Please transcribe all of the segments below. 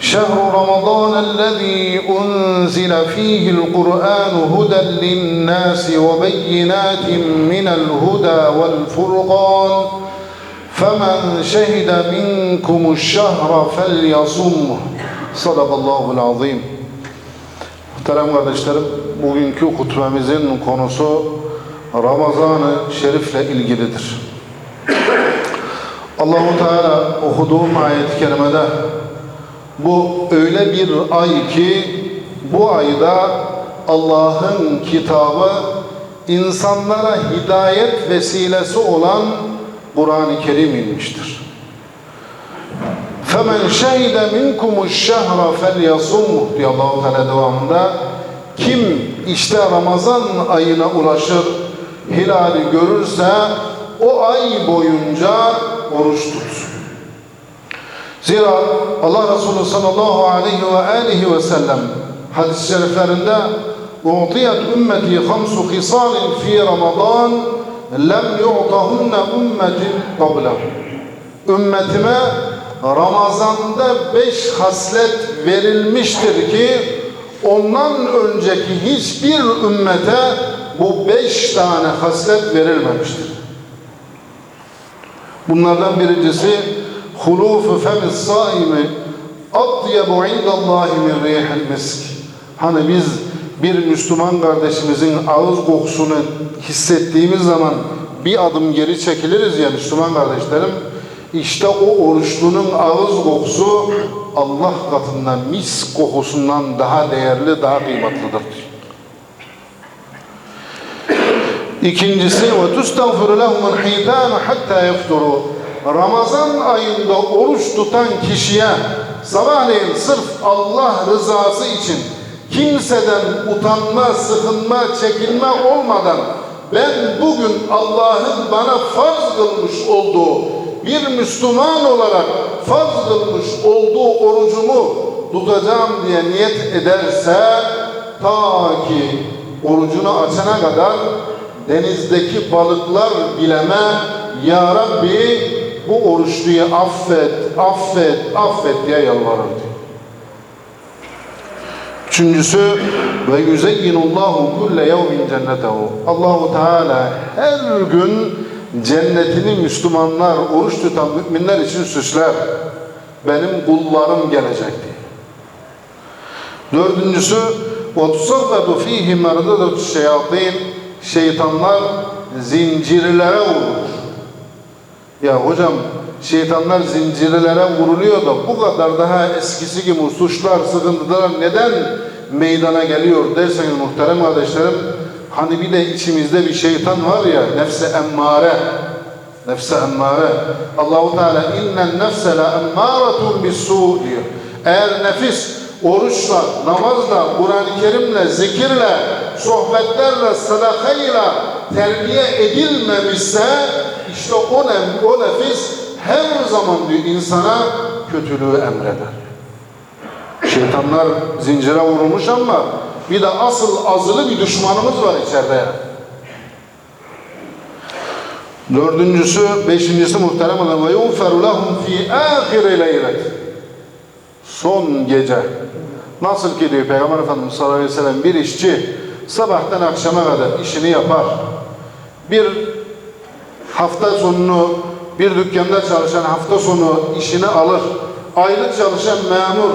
شهر رمضان الذي أنزل فيه القرآن هدى للناس وبينات من الهدى والفرقان فمن شهد منكم الشهر فليصمه صدق الله العظيم Muhterem kardeşlerim, bugünkü hutbemizin konusu Ramazan-ı Şerif'le ilgilidir. Allahu Teala okuduğum ayet-i kerimede bu öyle bir ay ki bu ayda Allah'ın kitabı insanlara hidayet vesilesi olan Kur'an-ı Kerim inmiştir. فَمَنْ شَهِدَ مِنْكُمُ الشَّهْرَ فَلْيَصُمُّ diyor Allah-u Teala devamında. Kim işte Ramazan ayına ulaşır, hilali görürse o ay boyunca oruç tutsun. Zira Allah Resulü sallallahu aleyhi ve aleyhi ve sellem hadis-i şeriflerinde اُعْطِيَتْ ümmeti خَمْسُ خِصَالٍ فِي رَمَضَانٍ lem yu'tahunne ümmetin qablahu. Ümmetime Ramazan'da beş haslet verilmiştir ki ondan önceki hiçbir ümmete bu beş tane haslet verilmemiştir. Bunlardan birincisi hulufu femis saimi atyebu indallahi min rihil misk. Hani biz bir Müslüman kardeşimizin ağız kokusunu hissettiğimiz zaman bir adım geri çekiliriz ya Müslüman kardeşlerim. İşte o oruçlunun ağız kokusu Allah katından mis kokusundan daha değerli, daha kıymetlidir. İkincisi ve tustagfiru lehumul hitame hatta yefturu. Ramazan ayında oruç tutan kişiye sabahleyin sırf Allah rızası için kimseden utanma, sıkınma, çekinme olmadan ben bugün Allah'ın bana farz kılmış olduğu bir Müslüman olarak farz kılmış olduğu orucumu tutacağım diye niyet ederse ta ki orucunu açana kadar denizdeki balıklar bileme Ya Rabbi bu oruçluyu affet, affet, affet diye yalvarır diyor. Üçüncüsü ve yüzeyyinullahu kulle yevmin cennetehu. Allahu Teala her gün cennetini Müslümanlar, oruç tutan müminler için süsler. Benim kullarım gelecek diye. Dördüncüsü وَتُصَفَّدُ ف۪يهِ مَرْدَدَةُ الشَّيَاطِينَ Şeytanlar zincirlere vurulur. Ya hocam şeytanlar zincirlere vuruluyor da bu kadar daha eskisi gibi suçlar, sıkıntılar neden meydana geliyor derseniz muhterem kardeşlerim hani bir de içimizde bir şeytan var ya nefse emmare nefse emmare Allahu Teala innen nefse la emmaratun bis-su diyor. Eğer nefis oruçla, namazla, Kur'an-ı Kerim'le, zikirle, sohbetlerle, sadakayla terbiye edilmemişse işte o, nef o nefis her zaman diyor insana kötülüğü emreder. Şeytanlar zincire vurulmuş ama bir de asıl azılı bir düşmanımız var içeride. Dördüncüsü, beşincisi muhterem ve yunferu lehum fi ahire leylet. Son gece. Nasıl ki diyor Peygamber Efendimiz sallallahu aleyhi ve sellem bir işçi sabahtan akşama kadar işini yapar. Bir hafta sonunu bir dükkanda çalışan hafta sonu işini alır. Aylık çalışan memur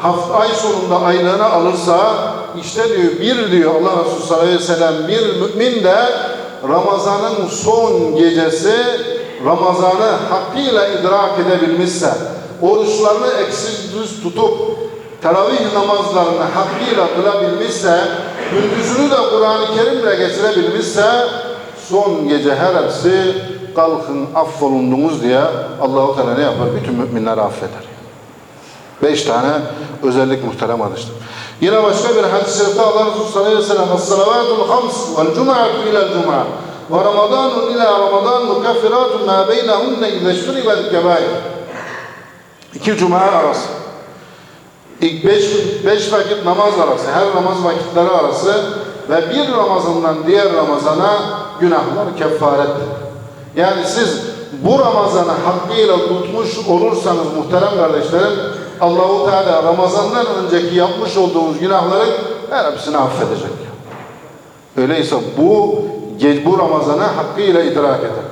hafta ay sonunda aylığını alırsa işte diyor bir diyor Allah Resulü sallallahu aleyhi ve sellem bir mümin de Ramazan'ın son gecesi Ramazan'ı hakkıyla idrak edebilmişse, oruçlarını eksiksiz tutup teravih namazlarını hakkıyla kılabilmişse, gündüzünü de Kur'an-ı Kerim'le geçirebilmişse, son gece her hepsi kalkın affolundunuz diye Allahu Teala ne yapar? Bütün müminleri affeder. Beş tane özellik muhterem hadistir. Yine başka bir hadis-i şerifte Allah Resulü sallallahu aleyhi ve sellem Es-salavatul hams vel cum'atu ilel cum'a ve ramadanu ila ramadan mukaffiratun ma beynehunne izeştüribel kebair. İki cuma arası. İlk beş, beş vakit namaz arası, her namaz vakitleri arası ve bir Ramazan'dan diğer Ramazan'a günahlar kefarettir. Yani siz bu Ramazan'ı hakkıyla tutmuş olursanız muhterem kardeşlerim, Allahu Teala Ramazan'dan önceki yapmış olduğunuz günahların her hepsini affedecek. Öyleyse bu bu Ramazan'ı hakkıyla idrak eder.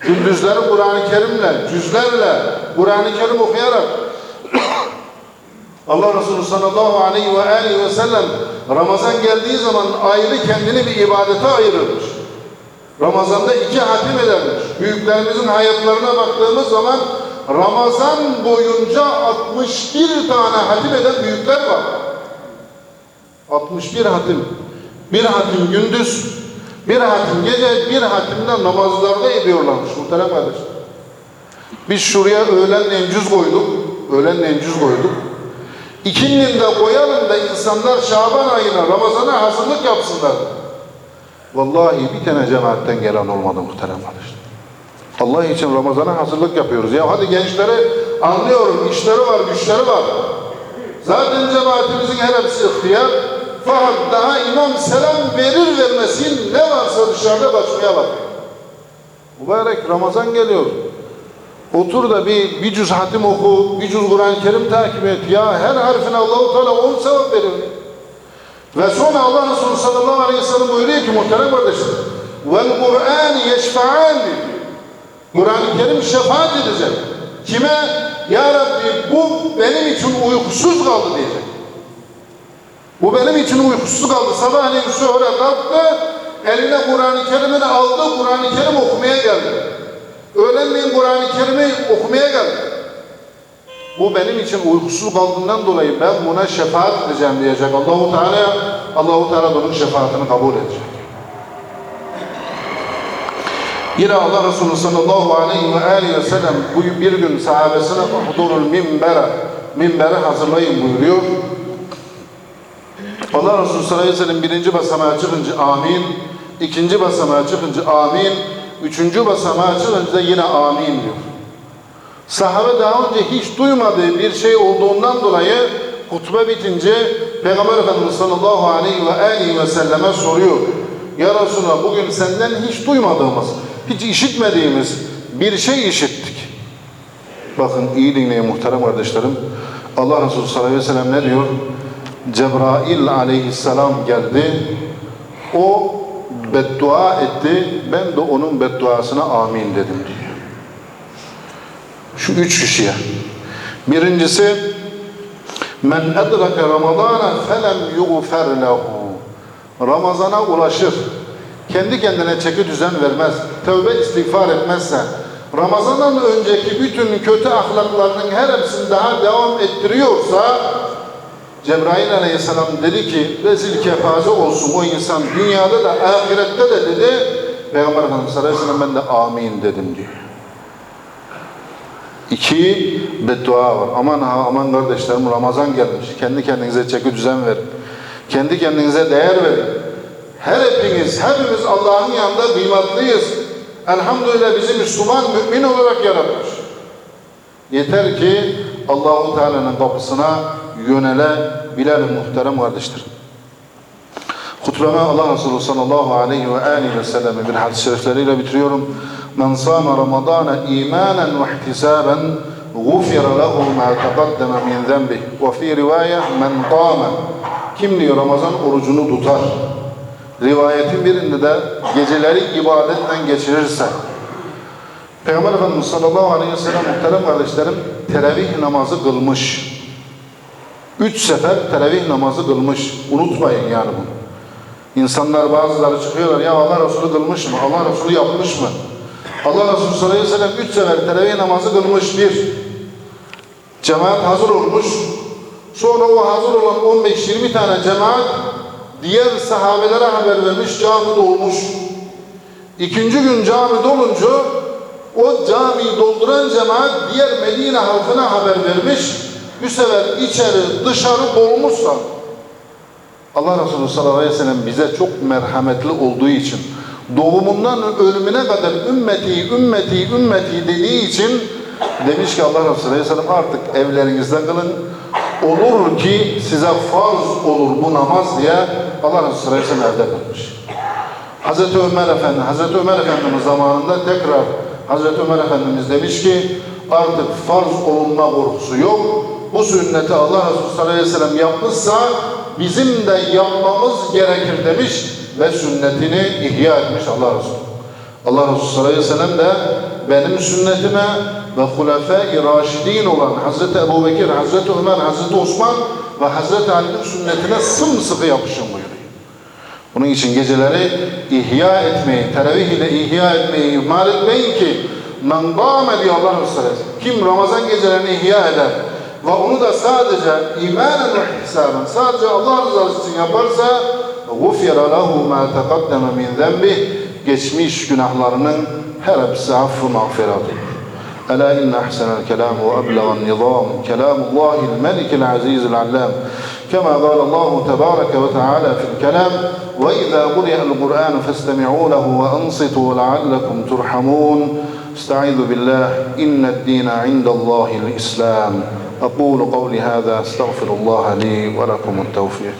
Gündüzleri Kur'an-ı Kerim'le, cüzlerle, Kur'an-ı Kerim okuyarak Allah Resulü sallallahu aleyhi ve aleyhi ve sellem Ramazan geldiği zaman ayrı kendini bir ibadete ayırırmış. Ramazan'da iki hatim edermiş. Büyüklerimizin hayatlarına baktığımız zaman Ramazan boyunca 61 tane hatim eden büyükler var. 61 hatim. Bir hatim gündüz, bir hatim gece, bir hatimde namazlarda ediyorlarmış muhterem kardeşler. Biz şuraya öğlenleyin cüz koyduk. Öğlenleyin cüz koyduk. İkinin de koyalım da insanlar Şaban ayına, Ramazan'a hazırlık yapsınlar. Vallahi bir tane cemaatten gelen olmadı muhterem kardeşler. Allah için Ramazan'a hazırlık yapıyoruz. Ya hadi gençleri anlıyorum, işleri var, güçleri var. Zaten cemaatimizin her hepsi ihtiyar. Fakat daha imam selam verir vermesin ne varsa dışarıda kaçmaya bak. Mübarek Ramazan geliyor. Otur da bir, bir cüz hatim oku, bir cüz Kur'an-ı Kerim takip et. Ya her harfine Allahu Teala on sevap verir. Ve sonra Allah Resulü sallallahu aleyhi ve sellem buyuruyor ki muhterem kardeşler. Vel Kur'an yeşfa'an Kur'an-ı Kerim şefaat edecek. Kime? Ya Rabbi bu benim için uykusuz kaldı diyecek. Bu benim için uykusuz kaldı. Sabahleyin şöyle kalktı, eline Kur'an-ı Kerim'ini aldı, Kur'an-ı Kerim okumaya geldi. Öğlenleyin Kur'an-ı Kerim'i okumaya geldi. Bu benim için uykusuz kaldığından dolayı ben buna şefaat edeceğim diyecek. Allahu Teala Allahu Teala bunun şefaatini kabul edecek. Yine Allah Resulü sallallahu aleyhi ve aleyhi ve sellem bu bir gün sahabesine uhdurul minbere minbere hazırlayın buyuruyor. Allah Resulü sallallahu aleyhi ve sellem birinci basamağa çıkınca amin, ikinci basamağa çıkınca amin, üçüncü basamağa çıkınca da yine amin diyor. Sahabe daha önce hiç duymadığı bir şey olduğundan dolayı hutbe bitince Peygamber Efendimiz sallallahu aleyhi ve aleyhi ve selleme soruyor. Ya Resulallah bugün senden hiç duymadığımız, hiç işitmediğimiz bir şey işittik. Bakın iyi dinleyin muhterem kardeşlerim. Allah Resulü sallallahu aleyhi ve sellem ne diyor? Cebrail aleyhisselam geldi. O beddua etti. Ben de onun bedduasına amin dedim diyor. Şu üç kişiye. Birincisi Men edrake Ramazana felem yuğfer lehu. Ramazana ulaşır. Kendi kendine çeki düzen vermez. Tövbe istiğfar etmezse. Ramazan'dan önceki bütün kötü ahlaklarının her hepsini daha devam ettiriyorsa Cebrail aleyhisselam dedi ki rezil kefaze olsun o insan dünyada da ahirette de dedi Peygamber Efendimiz sallallahu aleyhi ve sellem ben de amin dedim diyor. İki beddua var. Aman ha aman kardeşlerim Ramazan gelmiş. Kendi kendinize çeki düzen verin. Kendi kendinize değer verin. Her hepiniz, hepimiz Allah'ın yanında kıymatlıyız. Elhamdülillah bizi Müslüman, mümin olarak yaratmış. Yeter ki Allahu Teala'nın kapısına yönelebilelim muhterem kardeşlerim. Hutbeme Allah Resulü sallallahu aleyhi ve aleyhi ve sellem'e bir hadis-i şerifleriyle bitiriyorum. Men sâme Ramazâne îmânen ve ihtisâben gufira lehu mâ teqaddeme min zenbih. Ve fî rivâye men qâme. Kim diyor Ramazan orucunu tutar. Rivayetin birinde de geceleri ibadetle geçirirse. Peygamber Efendimiz sallallahu aleyhi ve sellem muhterem kardeşlerim teravih namazı kılmış. Üç sefer teravih namazı kılmış. Unutmayın yani bunu. İnsanlar bazıları çıkıyorlar ya Allah Resulü kılmış mı? Allah Resulü yapmış mı? Allah Resulü sallallahu aleyhi ve sellem üç sefer teravih namazı kılmış bir. Cemaat hazır olmuş. Sonra o hazır olan 15-20 tane cemaat diğer sahabelere haber vermiş cami dolmuş. İkinci gün cami dolunca o camiyi dolduran cemaat diğer Medine halkına haber vermiş. Bu sefer içeri dışarı dolmuşsa Allah Resulü sallallahu aleyhi ve sellem bize çok merhametli olduğu için doğumundan ölümüne kadar ümmeti, ümmeti, ümmeti dediği için demiş ki Allah Resulü sallallahu aleyhi ve sellem artık evlerinizde kılın. Olur ki size farz olur bu namaz diye Allah Resulü sallallahu aleyhi ve sellem evde kılmış. Hazreti Ömer Efendi, Hazreti Ömer Efendimiz zamanında tekrar Hazreti Ömer Efendimiz demiş ki artık farz olunma korkusu yok. Bu sünneti Allah Resulü sallallahu aleyhi ve sellem yapmışsa bizim de yapmamız gerekir demiş ve sünnetini ihya etmiş Allah Resulü. Allah Resulü sallallahu aleyhi ve sellem de benim sünnetime ve hulefai raşidin olan Hazreti Ebu Bekir, Hazreti Ömer, Hazreti Osman ve Hazreti Ali'nin sünnetine sımsıkı yapışın buyuruyor. Bunun için geceleri ihya etmeyi, teravih ile ihya etmeyi ihmal etmeyin ki men dâme diyor Allah Resulü. Kim Ramazan gecelerini ihya eder ve onu da sadece imanen ve ihsaben, sadece Allah rızası için yaparsa غُفِرَ لَهُ مَا تَقَدَّمَ مِنْ ذَنْبِهِ Geçmiş günahlarının her hepsi affı mağfiret. ألا إن أحسن الكلام وأبلغ النظام كلام الله الملك العزيز العلام كما قال الله تبارك وتعالى في الكلام وإذا قرئ القرآن فاستمعوا له وأنصتوا لعلكم ترحمون. أستعيذ بالله. إن الدين عند الله الإسلام. أقول قولي هذا أستغفر الله لي ولكم التوفيق.